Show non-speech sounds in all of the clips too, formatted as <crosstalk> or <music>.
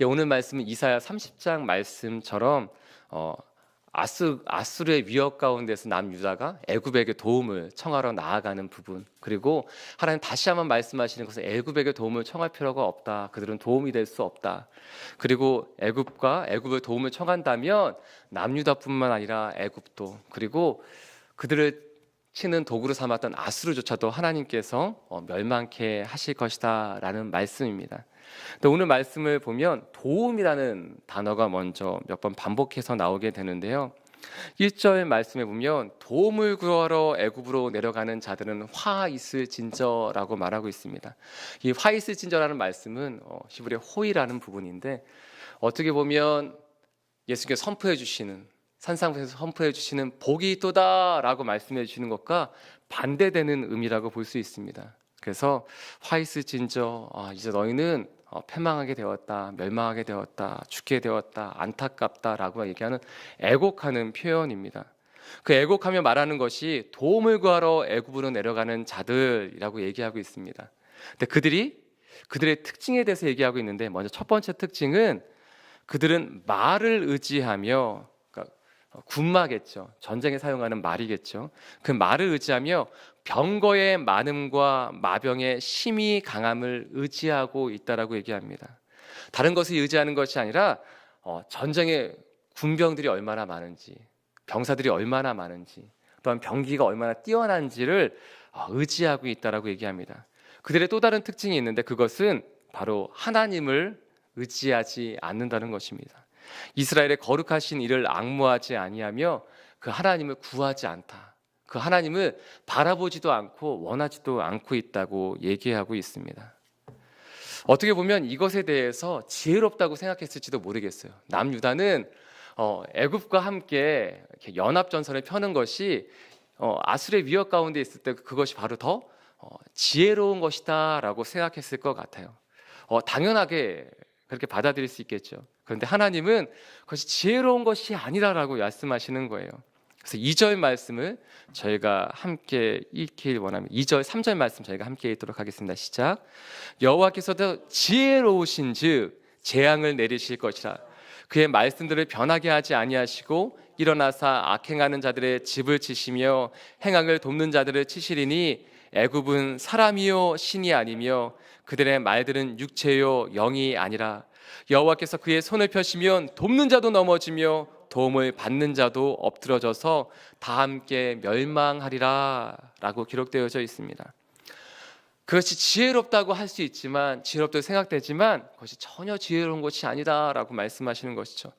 예, 오늘 말씀은 이사야 30장 말씀처럼 어, 아스 아수르의 위협 가운데서 남 유다가 애굽에게 도움을 청하러 나아가는 부분 그리고 하나님 다시 한번 말씀하시는 것은 애굽에게 도움을 청할 필요가 없다 그들은 도움이 될 수 없다 그리고 애굽과 애굽의 도움을 청한다면 남유다뿐만 아니라 애굽도 그리고 그들을 치는 도구로 삼았던 아수르조차도 하나님께서 어, 멸망케 하실 것이다라는 말씀입니다. 오늘 말씀을 보면 도움이라는 단어가 먼저 몇 번 반복해서 나오게 되는데요. 1절 말씀에 보면 도움을 구하러 애굽으로 내려가는 자들은 화 있을 진저라고 말하고 있습니다. 이 화 있을 진저라는 말씀은 어, 히브리 호이라는 부분인데 어떻게 보면 예수께서 선포해 주시는 산상에서 선포해 주시는 복이 있도다라고 말씀해 주시는 것과 반대되는 의미라고 볼 수 있습니다. 그래서 화 있을 진저 아, 이제 너희는 어, 패망하게 되었다, 멸망하게 되었다, 죽게 되었다, 안타깝다라고 얘기하는 애곡하는 표현입니다. 그 애곡하며 말하는 것이 도움을 구하러 애굽으로 내려가는 자들이라고 얘기하고 있습니다. 근데 그들이 그들의 특징에 대해서 얘기하고 있는데 먼저 첫 번째 특징은 그들은 말을 의지하며 군마겠죠. 전쟁에 사용하는 말이겠죠. 그 말을 의지하며 병거의 많음과 마병의 심히 강함을 의지하고 있다라고 얘기합니다. 다른 것을 의지하는 것이 아니라 어, 전쟁에 군병들이 얼마나 많은지, 병사들이 얼마나 많은지, 또한 병기가 얼마나 뛰어난지를 어, 의지하고 있다라고 얘기합니다. 그들의 또 다른 특징이 있는데 그것은 바로 하나님을 의지하지 않는다는 것입니다. 이스라엘의 거룩하신 일을 악무하지 아니하며 그 하나님을 구하지 않다. 그 하나님을 바라보지도 않고 원하지도 않고 있다고 얘기하고 있습니다. 어떻게 보면 이것에 대해서 지혜롭다고 생각했을지도 모르겠어요. 남유다는 어, 애굽과 함께 연합 전선을 펴는 것이 어, 아술의 위협 가운데 있을 때 그것이 바로 더 어, 지혜로운 것이다라고 생각했을 것 같아요. 어, 당연하게 그렇게 받아들일 수 있겠죠. 그런데 하나님은 그것이 지혜로운 것이 아니라라고 말씀하시는 거예요. 그래서 2절 말씀을 저희가 함께 읽길 원합니다. 2절, 3절 말씀 저희가 함께 읽도록 하겠습니다. 시작. 여호와께서도 지혜로우신즉 재앙을 내리실 것이라. 그의 말씀들을 변하게 하지 아니하시고 일어나사 악행하는 자들의 집을 치시며 행악을 돕는 자들을 치시리니 애굽은 사람이요 신이 아니며 그들의 말들은 육체요 영이 아니라 여호와께서 그의 손을 펴시면 돕는 자도 넘어지며 도움을 받는 자도 엎드러져서 다 함께 멸망하리라라고 기록되어져 있습니다. 그것이 지혜롭다고 할 수 있지만 지혜롭다고 생각되지만 그것이 전혀 지혜로운 것이 아니다라고 말씀하시는 것이죠.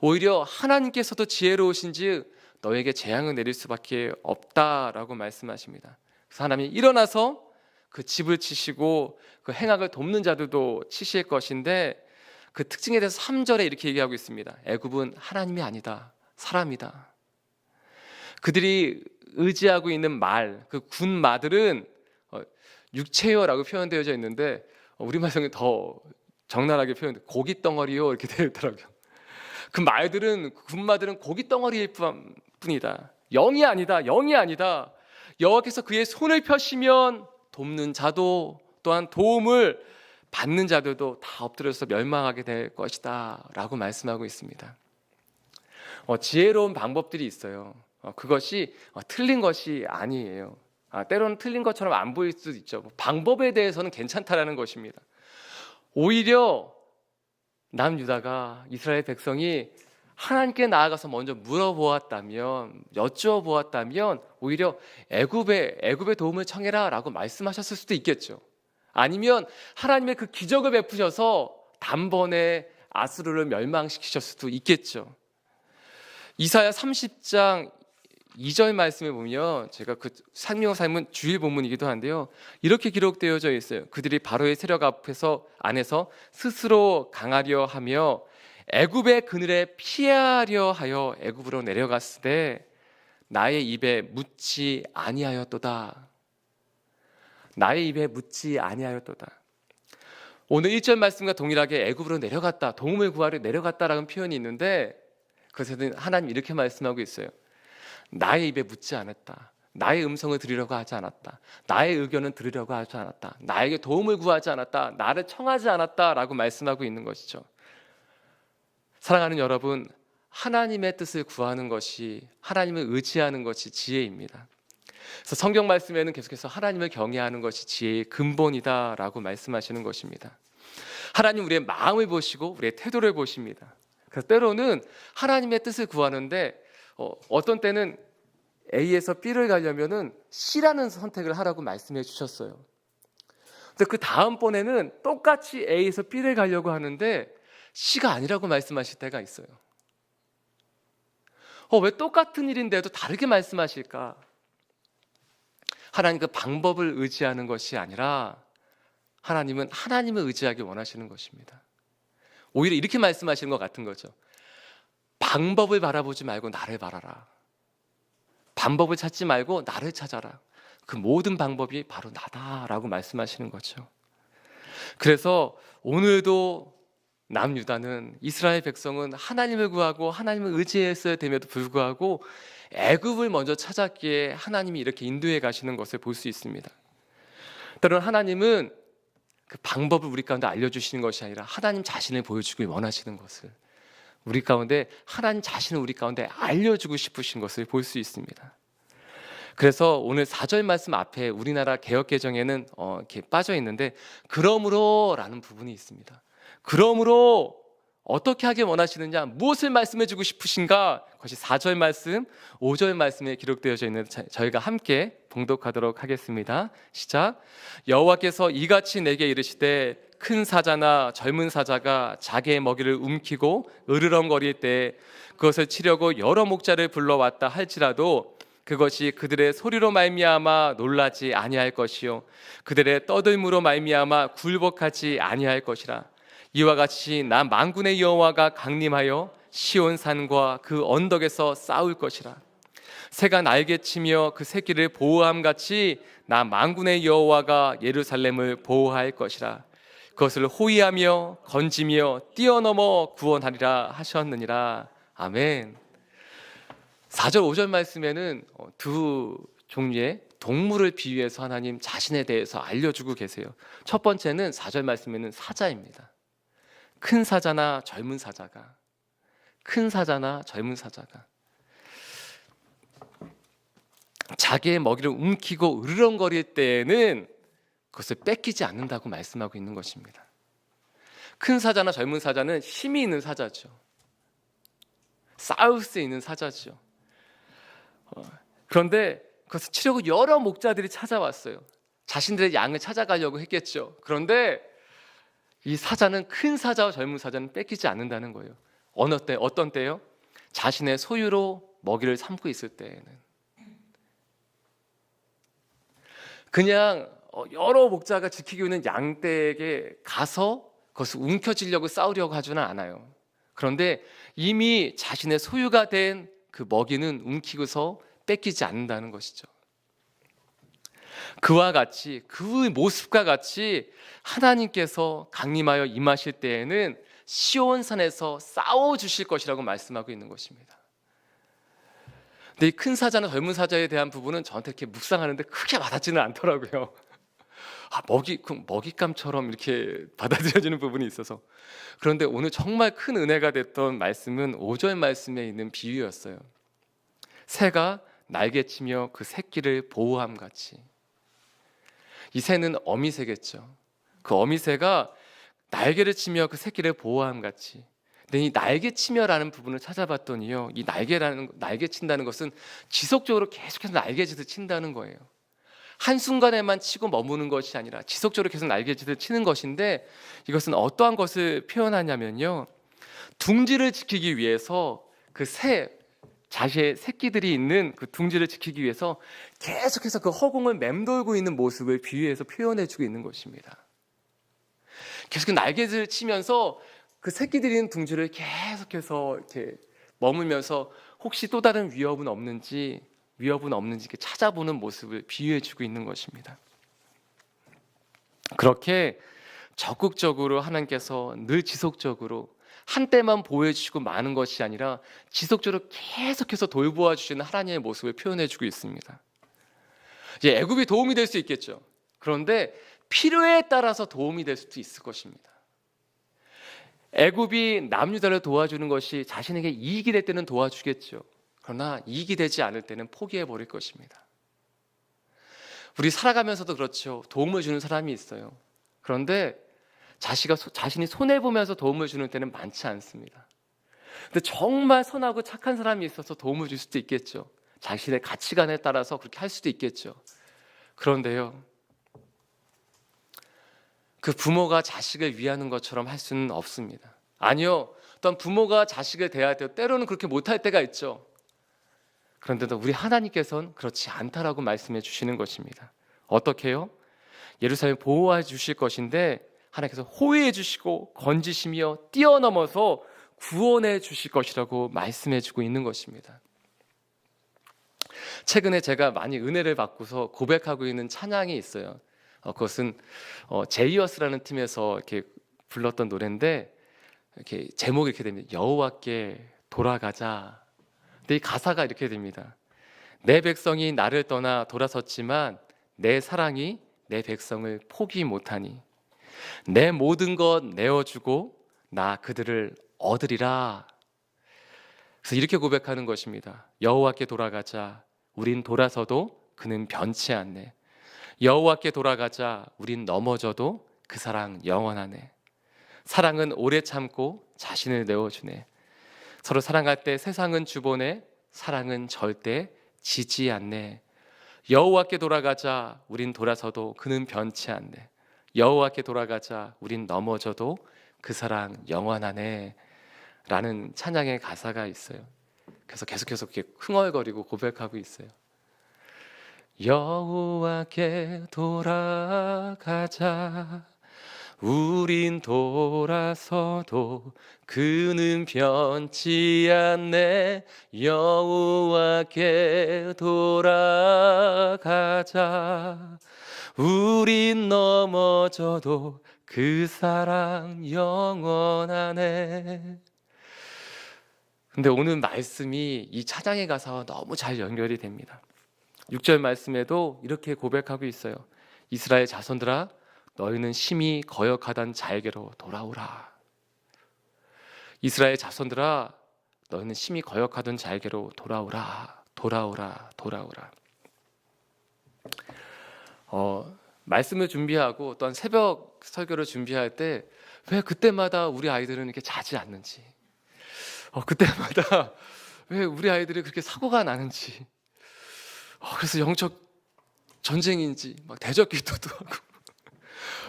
오히려 하나님께서도 지혜로우신지 너에게 재앙을 내릴 수밖에 없다라고 말씀하십니다. 그래서 하나님이 일어나서 그 집을 치시고 그 행악을 돕는 자들도 치실 것인데 그 특징에 대해서 3절에 이렇게 얘기하고 있습니다. 애굽은 하나님이 아니다. 사람이다. 그들이 의지하고 있는 말, 그 군마들은 어, 육체요라고 표현되어져 있는데 어, 우리말 성에 더 적나라하게 표현돼 고기 덩어리요 이렇게 <laughs> 되어 있더라고요. 그 말들은 군마들은 고기 덩어리일 뿐이다. 영이 아니다. 영이 아니다. 여호와께서 그의 손을 펴시면 돕는 자도 또한 도움을 받는 자들도 다 엎드려서 멸망하게 될 것이다라고 말씀하고 있습니다. 어, 지혜로운 방법들이 있어요. 어, 그것이 어, 틀린 것이 아니에요. 아, 때로는 틀린 것처럼 안 보일 수도 있죠. 뭐 방법에 대해서는 괜찮다라는 것입니다. 오히려 남유다가 이스라엘 백성이 하나님께 나아가서 먼저 물어보았다면 여쭈어보았다면 오히려 애굽의 애굽의 도움을 청해라라고 말씀하셨을 수도 있겠죠. 아니면 하나님의 그 기적을 베푸셔서 단번에 아수르를 멸망시키셨을 수도 있겠죠. 이사야 30장 2절 말씀에 보면 제가 그 상명어 삶은 주일 본문이기도 한데요. 이렇게 기록되어져 있어요. 그들이 바로의 세력 앞에서 안에서 스스로 강하려 하며 애굽의 그늘에 피하려 하여 애굽으로 내려갔을 때 나의 입에 묻지 아니하였도다. 나의 입에 묻지 아니하였도다. 오늘 1절 말씀과 동일하게 애굽으로 내려갔다. 도움을 구하려 내려갔다라는 표현이 있는데 그것에는 하나님 이렇게 말씀하고 있어요. 나의 입에 묻지 않았다. 나의 음성을 들으려고 하지 않았다. 나의 의견은 들으려고 하지 않았다. 나에게 도움을 구하지 않았다. 나를 청하지 않았다라고 말씀하고 있는 것이죠. 사랑하는 여러분, 하나님의 뜻을 구하는 것이 하나님을 의지하는 것이 지혜입니다. 그래서 성경 말씀에는 계속해서 하나님을 경외하는 것이 지혜의 근본이다라고 말씀하시는 것입니다. 하나님 우리의 마음을 보시고 우리의 태도를 보십니다. 그래서 때로는 하나님의 뜻을 구하는데 어, 어떤 때는 A에서 B를 가려면은 C라는 선택을 하라고 말씀해 주셨어요. 근데 그 다음번에는 똑같이 A에서 B를 가려고 하는데 C가 아니라고 말씀하실 때가 있어요. 어, 왜 똑같은 일인데도 다르게 말씀하실까? 하나님 그 방법을 의지하는 것이 아니라 하나님은 하나님을 의지하기 원하시는 것입니다. 오히려 이렇게 말씀하시는 것 같은 거죠. 방법을 바라보지 말고 나를 바라라. 방법을 찾지 말고 나를 찾아라. 그 모든 방법이 바로 나다라고 말씀하시는 거죠. 그래서 오늘도 남유다는 이스라엘 백성은 하나님을 구하고 하나님을 의지했어야 됨에도 불구하고 애굽을 먼저 찾았기에 하나님이 이렇게 인도해 가시는 것을 볼 수 있습니다. 때로는 하나님은 그 방법을 우리 가운데 알려주시는 것이 아니라 하나님 자신을 보여주길 원하시는 것을 우리 가운데 하나님 자신을 우리 가운데 알려주고 싶으신 것을 볼 수 있습니다. 그래서 오늘 4절 말씀 앞에 우리나라 개혁 개정에는 어, 이렇게 빠져 있는데 그러므로라는 부분이 있습니다. 그러므로 어떻게 하길 원하시느냐? 무엇을 말씀해 주고 싶으신가? 그것이 4절 말씀 5절 말씀에 기록되어져 있는 저희가 함께 봉독하도록 하겠습니다. 시작. 여호와께서 이같이 내게 이르시되 큰 사자나 젊은 사자가 자기의 먹이를 움키고 으르렁거릴 때 그것을 치려고 여러 목자를 불러왔다 할지라도 그것이 그들의 소리로 말미암아 놀라지 아니할 것이요. 그들의 떠들므로 말미암아 굴복하지 아니할 것이라 이와 같이 나 만군의 여호와가 강림하여 시온 산과 그 언덕에서 싸울 것이라. 새가 날개 치며 그 새끼를 보호함 같이 나 만군의 여호와가 예루살렘을 보호할 것이라. 그것을 호위하며 건지며 뛰어넘어 구원하리라 하셨느니라. 아멘. 4절 5절 말씀에는 어, 두 종류의 동물을 비유해서 하나님 자신에 대해서 알려주고 계세요. 첫 번째는 4절 말씀에는 사자입니다 큰 사자나 젊은 사자가 큰 사자나 젊은 사자가 자기의 먹이를 움키고 으르렁거릴 때에는 그것을 뺏기지 않는다고 말씀하고 있는 것입니다. 큰 사자나 젊은 사자는 힘이 있는 사자죠. 싸울 수 있는 사자죠. 어, 그런데 그것을 치려고 여러 목자들이 찾아왔어요. 자신들의 양을 찾아가려고 했겠죠. 그런데 이 사자는 큰 사자와 젊은 사자는 뺏기지 않는다는 거예요. 어느 때 어떤 때요? 자신의 소유로 먹이를 삼고 있을 때에는 그냥 어, 여러 목자가 지키고 있는 양떼에게 가서 그것을 움켜쥐려고 싸우려고 하지는 않아요. 그런데 이미 자신의 소유가 된 그 먹이는 움키고서 뺏기지 않는다는 것이죠. 그와 같이 그 모습과 같이 하나님께서 강림하여 임하실 때에는 시온산에서 싸워 주실 것이라고 말씀하고 있는 것입니다. 근데 이 큰 사자나 젊은 사자에 대한 부분은 저한테 이렇게 묵상하는데 크게 와닿지는 않더라고요. <laughs> 아, 먹이 그 먹잇감처럼 이렇게 <laughs> 받아들여지는 부분이 있어서 그런데 오늘 정말 큰 은혜가 됐던 말씀은 5절 말씀에 있는 비유였어요. 새가 날개치며 그 새끼를 보호함 같이 이 새는 어미새겠죠. 그 어미새가 날개를 치며 그 새끼를 보호함 같이. 근데 이 날개 치며라는 부분을 찾아봤더니요. 이 날개라는 날개 친다는 것은 지속적으로 계속해서 날개짓을 친다는 거예요. 한 순간에만 치고 머무는 것이 아니라 지속적으로 계속 날개짓을 치는 것인데 이것은 어떠한 것을 표현하냐면요. 둥지를 지키기 위해서 그 새 자신의 새끼들이 있는 그 둥지를 지키기 위해서 계속해서 그 허공을 맴돌고 있는 모습을 비유해서 표현해주고 있는 것입니다. 계속 날개를 치면서 그 새끼들이 있는 둥지를 계속해서 이렇게 머물면서 혹시 또 다른 위협은 없는지 위협은 없는지 찾아보는 모습을 비유해주고 있는 것입니다. 그렇게 적극적으로 하나님께서 늘 지속적으로 한때만 보여주시고 마는 것이 아니라 지속적으로 계속해서 돌보아 주시는 하나님의 모습을 표현해주고 있습니다. 이제 애굽이 도움이 될 수 있겠죠. 그런데 필요에 따라서 도움이 될 수도 있을 것입니다. 애굽이 남유다를 도와주는 것이 자신에게 이익이 될 때는 도와주겠죠. 그러나 이익이 되지 않을 때는 포기해 버릴 것입니다. 우리 살아가면서도 그렇죠. 도움을 주는 사람이 있어요. 그런데 자신이 손해 보면서 도움을 주는 때는 많지 않습니다. 근데 정말 선하고 착한 사람이 있어서 도움을 줄 수도 있겠죠. 자신의 가치관에 따라서 그렇게 할 수도 있겠죠. 그런데요. 그 부모가 자식을 위하는 것처럼 할 수는 없습니다. 아니요. 어떤 부모가 자식을 대할 때 때로는 그렇게 못할 때가 있죠. 그런데도 우리 하나님께서는 그렇지 않다라고 말씀해 주시는 것입니다. 어떻게요? 예루살렘 보호해 주실 것인데 하나님께서 호위해 주시고 건지시며 뛰어넘어서 구원해 주실 것이라고 말씀해 주고 있는 것입니다. 최근에 제가 많이 은혜를 받고서 고백하고 있는 찬양이 있어요. 어, 그것은 어, 제이어스라는 팀에서 이렇게 불렀던 노래인데 이렇게 제목이 이렇게 됩니다. 여호와께 돌아가자. 근데 이 가사가 이렇게 됩니다. 내 백성이 나를 떠나 돌아섰지만 내 사랑이 내 백성을 포기 못하니 내 모든 것 내어주고 나 그들을 얻으리라. 그래서 이렇게 고백하는 것입니다. 여호와께 돌아가자. 우린 돌아서도 그는 변치 않네. 여호와께 돌아가자. 우린 넘어져도 그 사랑 영원하네. 사랑은 오래 참고 자신을 내어주네. 서로 사랑할 때 세상은 주보네. 사랑은 절대 지지 않네. 여호와께 돌아가자. 우린 돌아서도 그는 변치 않네. 여호와께 돌아가자. 우린 넘어져도 그 사랑 영원하네. 라는 찬양의 가사가 있어요. 그래서 계속해서 이렇게 흥얼거리고 고백하고 있어요. 여호와께 돌아가자. 우린 돌아서도 그는 변치 않네 여호와께 돌아가자 우린 넘어져도 그 사랑 영원하네 근데 오늘 말씀이 이 찬양의 가사와 너무 잘 연결이 됩니다. 6절 말씀에도 이렇게 고백하고 있어요. 이스라엘 자손들아 너희는 심히 거역하던 자에게로 돌아오라. 이스라엘 자손들아, 너희는 심히 거역하던 자에게로 돌아오라, 돌아오라, 돌아오라. 어, 말씀을 준비하고 어떤 새벽 설교를 준비할 때 왜 그때마다 우리 아이들은 이렇게 자지 않는지, 어, 그때마다 <laughs> 왜 우리 아이들이 그렇게 사고가 나는지, 어, 그래서 영적 전쟁인지 막 대적 기도도 <laughs> 하고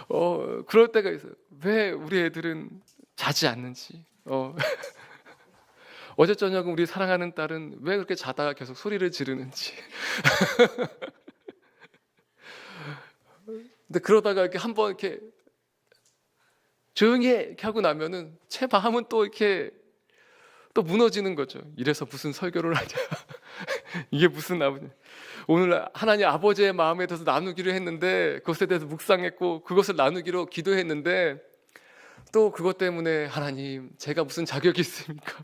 어, 그럴 때가 있어요. 왜 우리 애들은 자지 않는지. 어. <laughs> 어제 저녁은 우리 사랑하는 딸은 왜 그렇게 자다가 계속 소리를 지르는지. 근데 그러다가 이렇게 한번 이렇게 조용히 해 이렇게 하고 나면은 제 마음은 또 이렇게 또 무너지는 거죠. 이래서 무슨 설교를 하냐. <laughs> 이게 무슨 아버지. 오늘 하나님 아버지의 마음에 대해서 나누기로 했는데 그것에 대해서 묵상했고 그것을 나누기로 기도했는데 또 그것 때문에 하나님 제가 무슨 자격이 있습니까?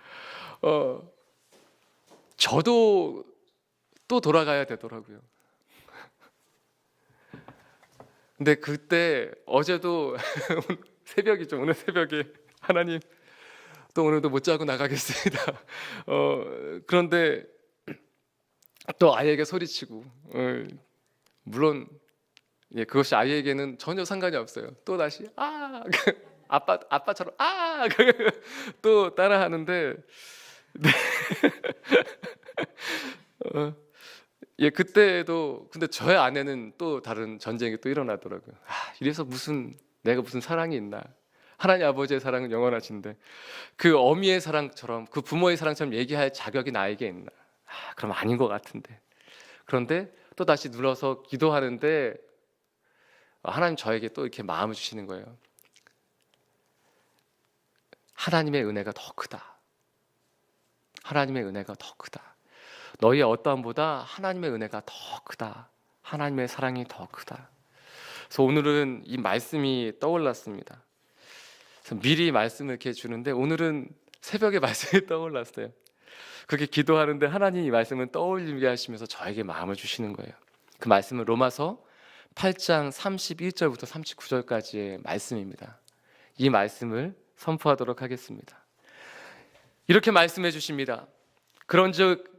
<laughs> 어 저도 또 돌아가야 되더라고요. 근데 그때 어제도 <laughs> 새벽이죠. 오늘 새벽에 하나님 또 오늘도 못 자고 나가겠습니다. <laughs> 어 그런데 또 아이에게 소리치고 어, 물론 예, 그것이 아이에게는 전혀 상관이 없어요. 또 다시 아 <laughs> 아빠 아빠처럼 아또 따라하는데 네. 어, 예 그때도 근데 저의 아내는 또 다른 전쟁이 또 일어나더라고요. 아, 이래서 무슨 내가 무슨 사랑이 있나? 하나님 아버지의 사랑은 영원하신데 그 어미의 사랑처럼 그 부모의 사랑처럼 얘기할 자격이 나에게 있나? 아, 그럼 아닌 것 같은데. 그런데 또 다시 눌러서 기도하는데 하나님 저에게 또 이렇게 마음을 주시는 거예요. 하나님의 은혜가 더 크다. 하나님의 은혜가 더 크다. 너희의 어떠함보다 하나님의 은혜가 더 크다. 하나님의 사랑이 더 크다. 그래서 오늘은 이 말씀이 떠올랐습니다. 미리 말씀을 이렇게 주는데 오늘은 새벽에 <laughs> 말씀이 떠올랐어요. 그렇게 기도하는데 하나님 이 말씀을 떠올리게 하시면서 저에게 마음을 주시는 거예요. 그 말씀은 로마서 8장 31절부터 39절까지의 말씀입니다. 이 말씀을 선포하도록 하겠습니다. 이렇게 말씀해 주십니다. 그런즉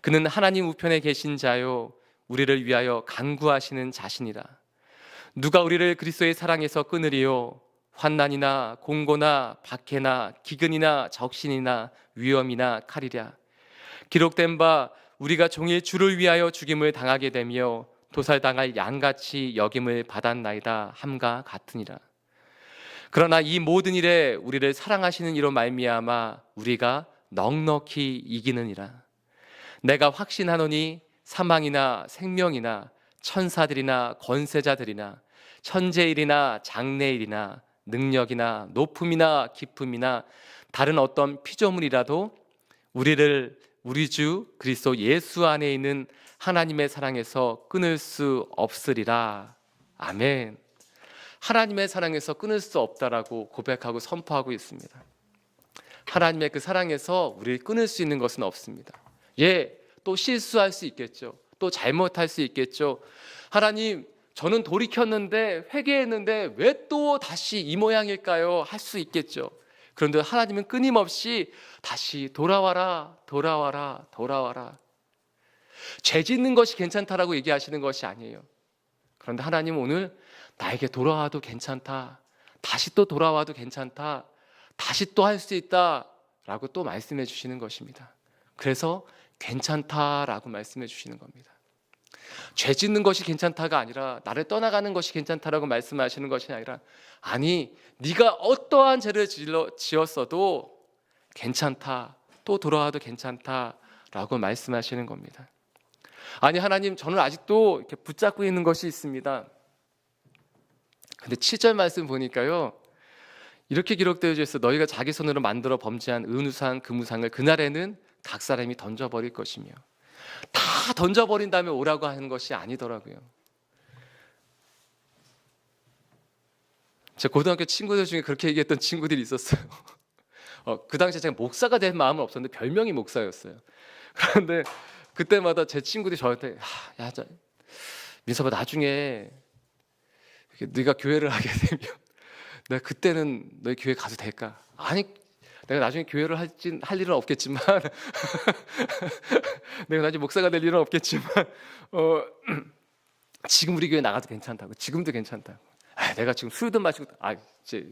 그는 하나님 우편에 계신 자요 우리를 위하여 간구하시는 자신이라. 누가 우리를 그리스도의 사랑에서 끊으리요? 환난이나 공고나 박해나 기근이나 적신이나 위험이나 칼이랴. 기록된 바 우리가 종일 주를 위하여 죽임을 당하게 되며 도살당할 양같이 여김을 받았나이다 함과 같으니라. 그러나 이 모든 일에 우리를 사랑하시는 이로 말미암아 우리가 넉넉히 이기느니라 내가 확신하노니 사망이나 생명이나 천사들이나 권세자들이나 천재일이나 장래일이나 능력이나 높음이나 깊음이나 다른 어떤 피조물이라도 우리를 우리 주 그리스도 예수 안에 있는 하나님의 사랑에서 끊을 수 없으리라. 아멘. 하나님의 사랑에서 끊을 수 없다라고 고백하고 선포하고 있습니다. 하나님의 그 사랑에서 우리를 끊을 수 있는 것은 없습니다. 예, 또 실수할 수 있겠죠. 또 잘못할 수 있겠죠. 하나님, 저는 돌이켰는데 회개했는데 왜 또 다시 이 모양일까요? 할 수 있겠죠. 그런데 하나님은 끊임없이 다시 돌아와라, 돌아와라, 돌아와라. 죄 짓는 것이 괜찮다라고 얘기하시는 것이 아니에요. 그런데 하나님 오늘 나에게 돌아와도 괜찮다. 다시 또 돌아와도 괜찮다. 다시 또 할 수 있다 라고 또 말씀해 주시는 것입니다. 그래서 괜찮다라고 말씀해 주시는 겁니다. 죄 짓는 것이 괜찮다가 아니라 나를 떠나가는 것이 괜찮다라고 말씀하시는 것이 아니라 아니 네가 어떠한 죄를 지었어도 괜찮다 또 돌아와도 괜찮다라고 말씀하시는 겁니다. 아니 하나님 저는 아직도 이렇게 붙잡고 있는 것이 있습니다. 근데 7절 말씀 보니까요. 이렇게 기록되어 있어 너희가 자기 손으로 만들어 범죄한 은우상 금우상을 그날에는 각 사람이 던져버릴 것이며 다 던져버린 다음에 오라고 하는 것이 아니더라고요. 제 고등학교 친구들 중에 그렇게 얘기했던 친구들이 있었어요. <laughs> 어, 그 당시에 제가 목사가 될 마음은 없었는데 별명이 목사였어요. 그런데 그때마다 제 친구들이 저한테 야, 저, 민서봐 나중에 네가 교회를 <laughs> 하게 되면 내가 그때는 너희 교회 가도 될까? 아니 내가 나중에 교회를 할진 할 일은 없겠지만 <laughs> 내가 나중에 목사가 될 일은 없겠지만 어, <clears throat> 지금 우리 교회 나가도 괜찮다고 지금도 괜찮다고 아, 내가 지금 술도 마시고 아 이제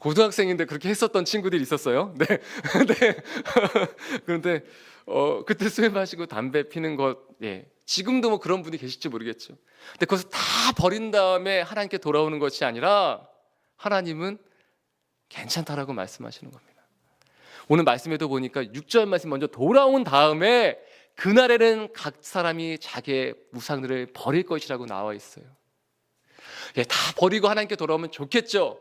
고등학생인데 그렇게 했었던 친구들이 있었어요. <laughs> 네, 네. <laughs> 그런데 어, 그때 술 마시고 담배 피는 것, 예, 지금도 뭐 그런 분이 계실지 모르겠죠. 근데 그것을 다 버린 다음에 하나님께 돌아오는 것이 아니라 하나님은 괜찮다라고 말씀하시는 겁니다. 오늘 말씀에도 보니까 6절 말씀 먼저 돌아온 다음에 그날에는 각 사람이 자기의 우상들을 버릴 것이라고 나와 있어요. 예, 다 버리고 하나님께 돌아오면 좋겠죠.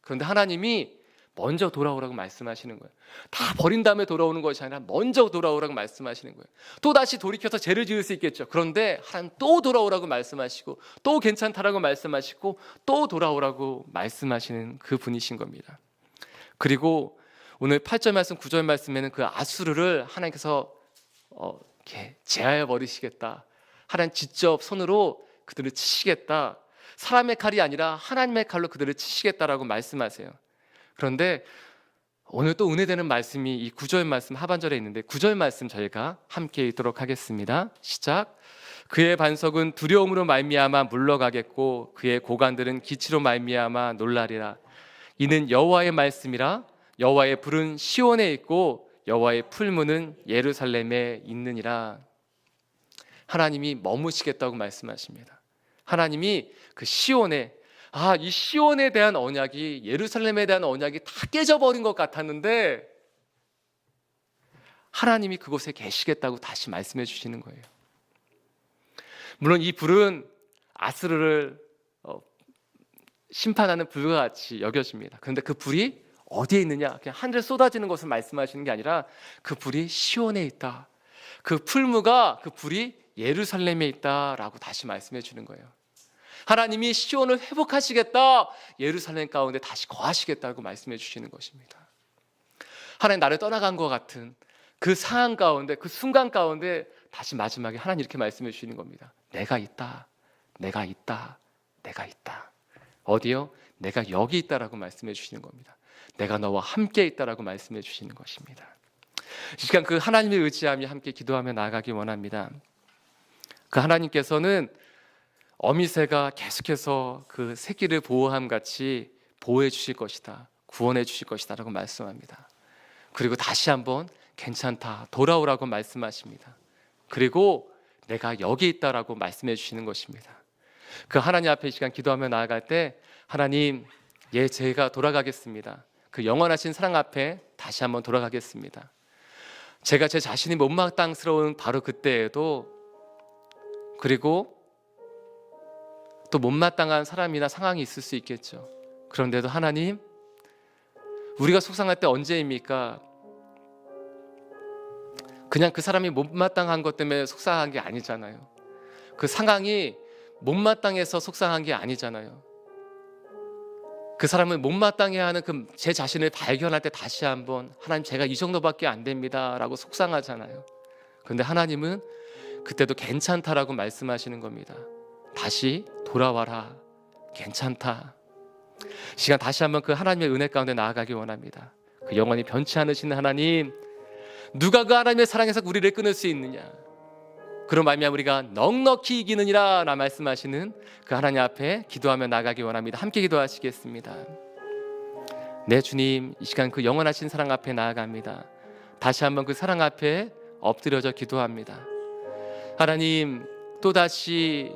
그런데 하나님이 먼저 돌아오라고 말씀하시는 거예요. 다 버린 다음에 돌아오는 것이 아니라 먼저 돌아오라고 말씀하시는 거예요. 또 다시 돌이켜서 죄를 지을 수 있겠죠. 그런데 하나님 또 돌아오라고 말씀하시고 또 괜찮다라고 말씀하시고 또 돌아오라고 말씀하시는 그 분이신 겁니다. 그리고 오늘 8절 말씀, 9절 말씀에는 그 아수르를 하나님께서 어, 이렇게 제하여 버리시겠다. 하나님 직접 손으로 그들을 치시겠다. 사람의 칼이 아니라 하나님의 칼로 그들을 치시겠다라고 말씀하세요. 그런데 오늘 또 은혜되는 말씀이 이 구절 말씀 하반절에 있는데 구절 말씀 저희가 함께 읽도록 하겠습니다. 시작. 그의 반석은 두려움으로 말미암아 물러가겠고 그의 고관들은 기치로 말미암아 놀라리라. 이는 여호와의 말씀이라 여호와의 불은 시온에 있고 여호와의 풀무는 예루살렘에 있느니라. 하나님이 머무시겠다고 말씀하십니다. 하나님이 그 시온에 아, 이 시온에 대한 언약이 예루살렘에 대한 언약이 다 깨져버린 것 같았는데 하나님이 그곳에 계시겠다고 다시 말씀해 주시는 거예요. 물론 이 불은 아스르를 어, 심판하는 불과 같이 여겨집니다. 그런데 그 불이 어디에 있느냐? 그냥 하늘에 쏟아지는 것을 말씀하시는 게 아니라 그 불이 시온에 있다. 그 풀무가 그 불이 예루살렘에 있다라고 다시 말씀해 주는 거예요. 하나님이 시온을 회복하시겠다. 예루살렘 가운데 다시 거하시겠다고 말씀해 주시는 것입니다. 하나님 나를 떠나간 것 같은 그 상황 가운데 그 순간 가운데 다시 마지막에 하나님 이렇게 말씀해 주시는 겁니다. 내가 있다. 내가 있다. 내가 있다. 어디요? 내가 여기 있다라고 말씀해 주시는 겁니다. 내가 너와 함께 있다라고 말씀해 주시는 것입니다. 이 시간 그 하나님을 의지하며 함께 기도하며 나아가기 원합니다. 그 하나님께서는 어미새가 계속해서 그 새끼를 보호함 같이 보호해 주실 것이다. 구원해 주실 것이다라고 말씀합니다. 그리고 다시 한번 괜찮다. 돌아오라고 말씀하십니다. 그리고 내가 여기 있다라고 말씀해 주시는 것입니다. 그 하나님 앞에 이 시간 기도하며 나아갈 때 하나님 예 제가 돌아가겠습니다. 그 영원하신 사랑 앞에 다시 한번 돌아가겠습니다. 제가 제 자신이 못마땅스러운 바로 그때에도 그리고 또 못마땅한 사람이나 상황이 있을 수 있겠죠. 그런데도 하나님 우리가 속상할 때 언제입니까? 그냥 그 사람이 못마땅한 것 때문에 속상한 게 아니잖아요. 그 상황이 못마땅해서 속상한 게 아니잖아요. 그 사람은 못마땅해 하는 그 제 자신을 발견할 때 다시 한번 하나님 제가 이 정도밖에 안 됩니다라고 속상하잖아요. 그런데 하나님은 그때도 괜찮다라고 말씀하시는 겁니다. 다시 돌아와라. 괜찮다. 시간 다시 한번 그 하나님의 은혜 가운데 나아가기 원합니다. 그 영원히 변치 않으시는 하나님 누가 그 하나님의 사랑에서 우리를 끊을 수 있느냐? 그런 말미암 우리가 넉넉히 이기느니라 라 말씀하시는 그 하나님 앞에 기도하며 나가기 원합니다. 함께 기도하시겠습니다. 네 주님 이 시간 그 영원하신 사랑 앞에 나아갑니다. 다시 한번 그 사랑 앞에 엎드려져 기도합니다. 하나님 또 다시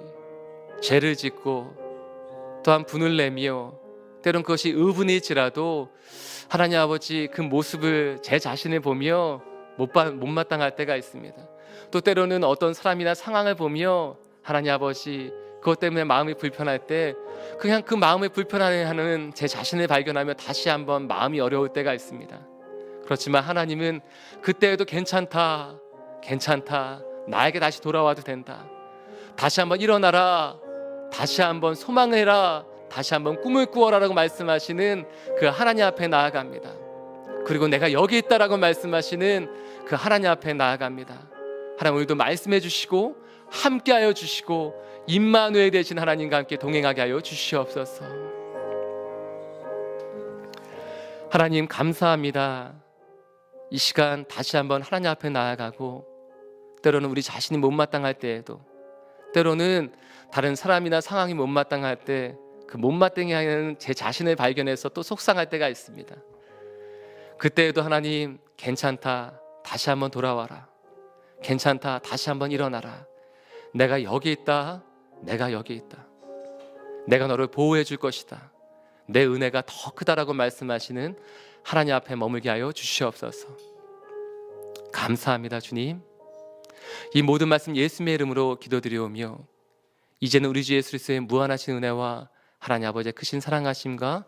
죄를 짓고 또한 분을 내며 때론 그것이 의분일지라도 하나님 아버지 그 모습을 제 자신을 보며 못 못마땅할 때가 있습니다. 또 때로는 어떤 사람이나 상황을 보며 하나님 아버지 그것 때문에 마음이 불편할 때 그냥 그 마음을 불편해하는 제 자신을 발견하며 다시 한번 마음이 어려울 때가 있습니다. 그렇지만 하나님은 그때에도 괜찮다, 괜찮다, 나에게 다시 돌아와도 된다. 다시 한번 일어나라, 다시 한번 소망해라, 다시 한번 꿈을 꾸어라라고 말씀하시는 그 하나님 앞에 나아갑니다. 그리고 내가 여기 있다라고 말씀하시는 그 하나님 앞에 나아갑니다. 하나님 오늘도 말씀해 주시고 함께하여 주시고 임마누엘 되신 하나님과 함께 동행하게 하여 주시옵소서. 하나님 감사합니다. 이 시간 다시 한번 하나님 앞에 나아가고 때로는 우리 자신이 못마땅할 때에도 때로는 다른 사람이나 상황이 못마땅할 때 그 못마땅해 하는 제 자신을 발견해서 또 속상할 때가 있습니다. 그때에도 하나님 괜찮다. 다시 한번 돌아와라. 괜찮다. 다시 한번 일어나라. 내가 여기 있다. 내가 여기 있다. 내가 너를 보호해 줄 것이다. 내 은혜가 더 크다라고 말씀하시는 하나님 앞에 머물게 하여 주시옵소서. 감사합니다, 주님. 이 모든 말씀 예수님의 이름으로 기도드리오며 이제는 우리 주 예수 그리스도의 무한하신 은혜와 하나님 아버지의 크신 사랑하심과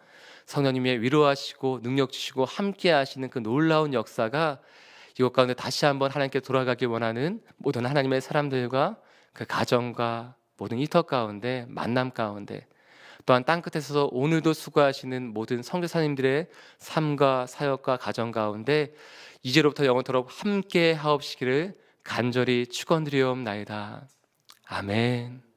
성령님의 위로하시고 능력 주시고 함께 하시는 그 놀라운 역사가 이곳 가운데 다시 한번 하나님께 돌아가길 원하는 모든 하나님의 사람들과 그 가정과 모든 이터 가운데 만남 가운데 또한 땅 끝에서 오늘도 수고하시는 모든 성교사님들의 삶과 사역과 가정 가운데 이제로부터 영원토록 함께 하옵시기를 간절히 축원드리옵나이다. 아멘.